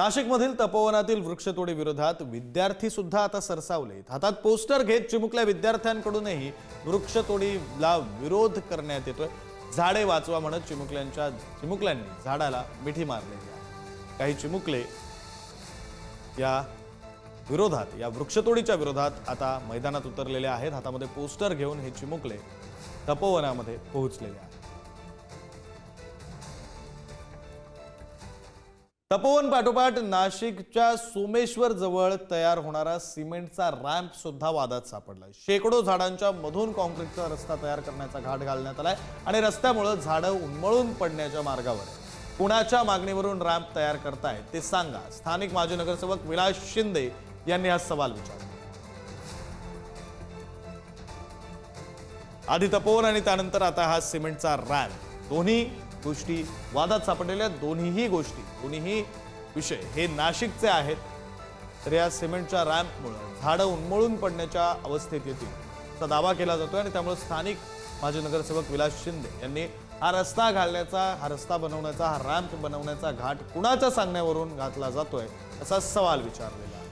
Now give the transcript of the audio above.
नाशिकमधील तपोवनातील वृक्षतोडी विरोधात विद्यार्थी सुद्धा आता सरसावलेत. हातात पोस्टर घेत चिमुकल्या विद्यार्थ्यांकडूनही वृक्षतोडीला विरोध करण्यात येतोय. झाडे वाचवा म्हणत चिमुकल्यांच्या चिमुकल्यांनी झाडाला मिठी मारलेली आहे काही चिमुकले या विरोधात या वृक्षतोडीच्या विरोधात आता मैदानात उतरलेले आहेत. हातामध्ये पोस्टर घेऊन हे चिमुकले तपोवनामध्ये पोहोचलेले आहेत. तपोवन पाठोपाठ नाशिकच्या सोमेश्वर जवळ तयार होणारा सिमेंटचा रॅम्प सुद्धा वादात सापडला शेकडो झाडांच्या मधून कॉन्क्रीटचा रस्ता तयार करण्याचा घाट घालण्यात आलाय आणि रस्त्यामुळे झाडं उन्मळून पडण्याच्या मार्गावर कुणाच्या मागणीवरून रॅम्प तयार करतायत ते सांगा. स्थानिक माजी नगरसेवक विलास शिंदे यांनी हा सवाल विचारला. आधी तपोवन आणि त्यानंतर आता हा सिमेंटचा रॅम्प. दोन्ही गोष्टी वादात सापडलेल्या दोन्हीही गोष्टी दोन्हीही विषय हे नाशिकचे आहेत. तर या सिमेंटच्या रॅम्पमुळं झाडं उन्मळून पडण्याच्या अवस्थेत येतील. असा दावा केला जातोय आणि त्यामुळे स्थानिक माजी नगरसेवक विलास शिंदे यांनी हा रस्ता घालण्याचा हा रस्ता बनवण्याचा हा रॅम्प बनवण्याचा घाट कुणाच्या सांगण्यावरून घातला जातोय असा सवाल विचारलेला आहे.